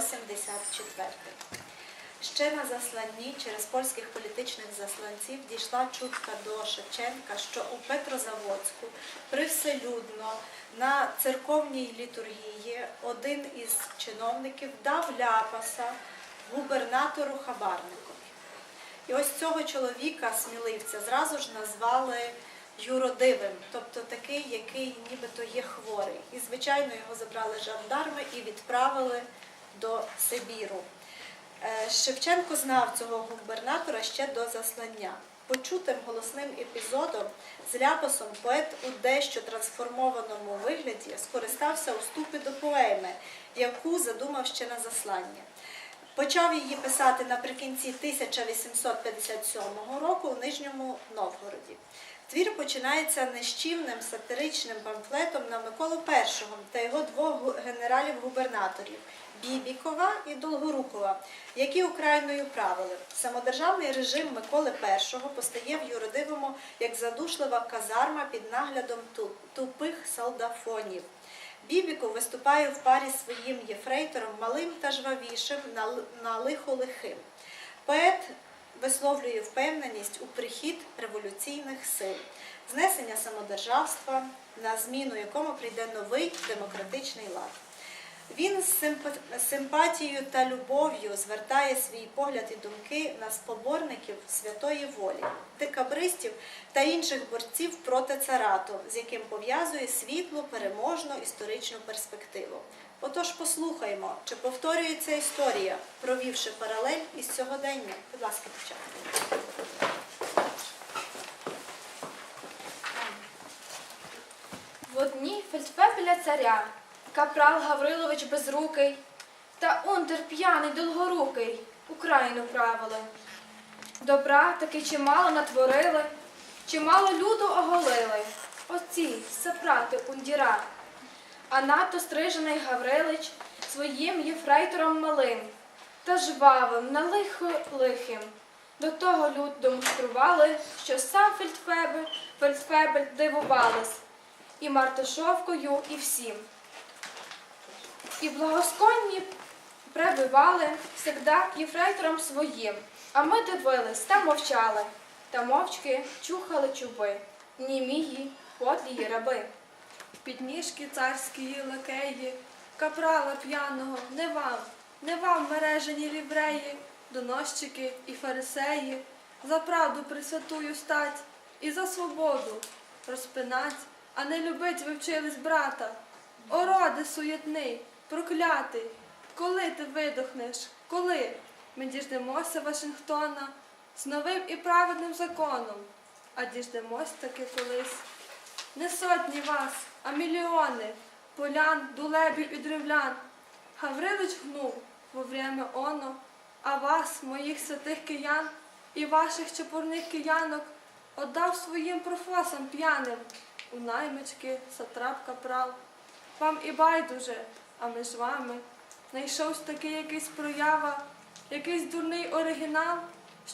74. Ще на засланні через польських політичних засланців дійшла чутка до Шевченка, що у Петрозаводську привселюдно на церковній літургії один із чиновників дав ляпаса губернатору Хабарникові. І ось цього чоловіка, сміливця, зразу ж назвали юродивим, тобто такий, який нібито є хворий. І, звичайно, його забрали жандарми і відправили до Сибіру. Е, Шевченко знав цього губернатора ще до заслання. Почутим голосним епізодом з ляпосом поет у дещо трансформованому вигляді скористався у ступі до поеми, яку задумав ще на заслання. Почав її писати наприкінці 1857 року у Нижньому Новгороді. Твір починається нищівним сатиричним памфлетом на Миколу І та його двох генералів-губернаторів Бібікова і Долгорукова, які Україною правили. Самодержавний режим Миколи І постає в юродивому як задушлива казарма під наглядом тупих солдафонів. Бібіков виступає в парі своїм єфрейтором малим та жвавішим на лихо лихим. Поет висловлює впевненість у прихід революційних сил, знесення самодержавства, на зміну якому прийде новий демократичний лад. Він з симпатією та любов'ю звертає свій погляд і думки на споборників святої волі, декабристів та інших борців проти царату, з яким пов'язує світлу переможну історичну перспективу. Отож послухаймо, чи повторюється історія, провівши паралель із сьогоденням. Будь ласка, дівчата. В одній фельдфебеля царя, капрал Гаврилович безрукий та унтер п'яний долгорукий Україну правили. Добра таки чимало натворили, чимало люду оголили. Оці сапрати ундіра. А надто стрижений Гаврилич своїм єфрейтором малим та жвавим на лихо лихим. До того люд демонстрували, що сам фельдфебель, фельдфебель дивувались і Мартишовкою, і всім. І благосконні пребивали всегда єфрейтором своїм, а ми дивились та мовчали, та мовчки чухали чуби, німії, подлії раби. Підніжки царської лакеї, капрала п'яного, не вам, не вам мережені лівреї, доносчики і фарисеї, за правду присвятую стать і за свободу розпинать, а не любить ви вчились брата. О, роди суєтний, проклятий, коли ти видохнеш, коли ми діждемося Вашингтона з новим і праведним законом, а діждемось таки колись. Не сотні вас, а мільйони полян, дулебів і древлян. Гаврилич гнув во время оно, а вас, моїх святих киян, і ваших чепурних киянок отдав своїм профосам п'яним. У наймички, сатрап капрал. Вам і байдуже, а ми ж вами. Найшовсь такий якийсь проява, якийсь дурний оригінал,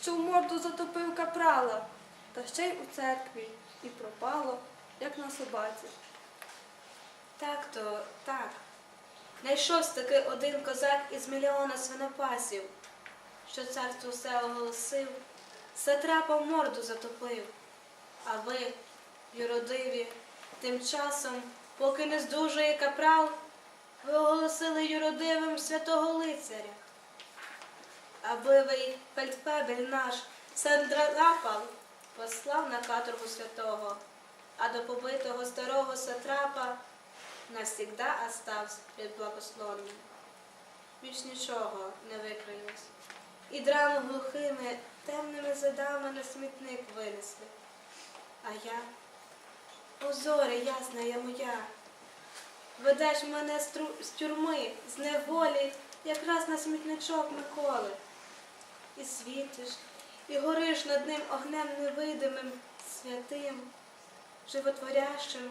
що в морду затопив капрала, та ще й у церкві, і пропало, як на собаці. Так то, так. Найшовсь таки один козак із мільйона свинопасів, що царство все оголосив, сатрапа в морду затопив. А ви, юродиві, тим часом, поки не здужує капрал, ви оголосили юродивим святого лицаря. Аби ви, фельдфебель наш, Сандрапал, послав на каторгу святого, а до побитого старого сатрапа навсігда остався під благословенням. Більш нічого не викриюсь. І драму глухими, темними задами на смітник винесли. А я, о зоре ясна я моя, ведеш мене з, тюрми, з неволі, якраз на смітничок Миколи. І світиш, і гориш над ним огнем невидимим, святим, животворящим,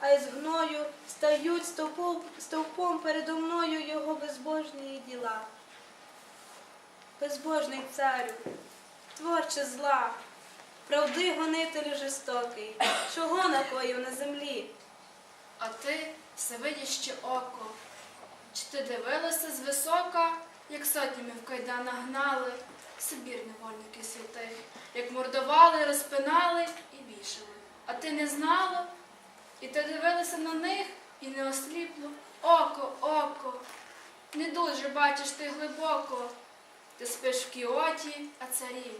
а із гною стають стовпом, стовпом передо мною його безбожні діла. Безбожний царю, творче зла, правди гонителю жорстокий, чого накоїв на землі? А ти всевидяще око. Чи ти дивилася звисока як сотнями в кайданах гнали, Сибір невольники святих, як мордували, розпинали і вішали. А ти не знала? І ти дивилася на них і не осліпло. Око, око, не дуже бачиш ти глибоко. Ти спиш в кіоті, а царі.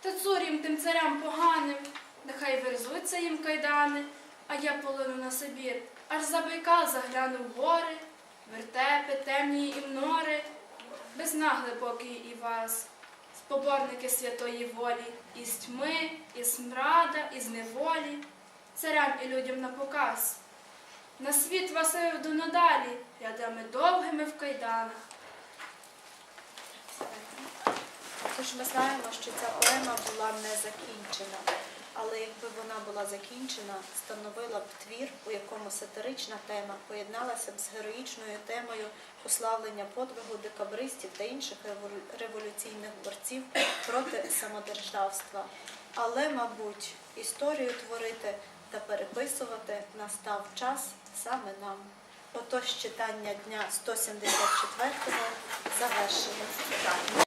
Та цурім тим царям поганим, нехай верзуться їм кайдани, а я полину на Сибір, аж за Байкал загляну гори, вертепи, темні і мнори, без наглибокий і вас, споборники святої волі, із тьми, із смрада, із неволі, царям і людям на показ. На світ вас я веду надалі, рядами довгими в кайданах. Тож ми знаємо, що ця поема була не закінчена, але якби вона була закінчена, становила б твір, у якому сатирична тема поєдналася б з героїчною темою уславлення подвигу декабристів та інших революційних борців проти самодержавства. Але, мабуть, історію творити та переписувати настав час саме нам. Отож читання дня 174-го завершено.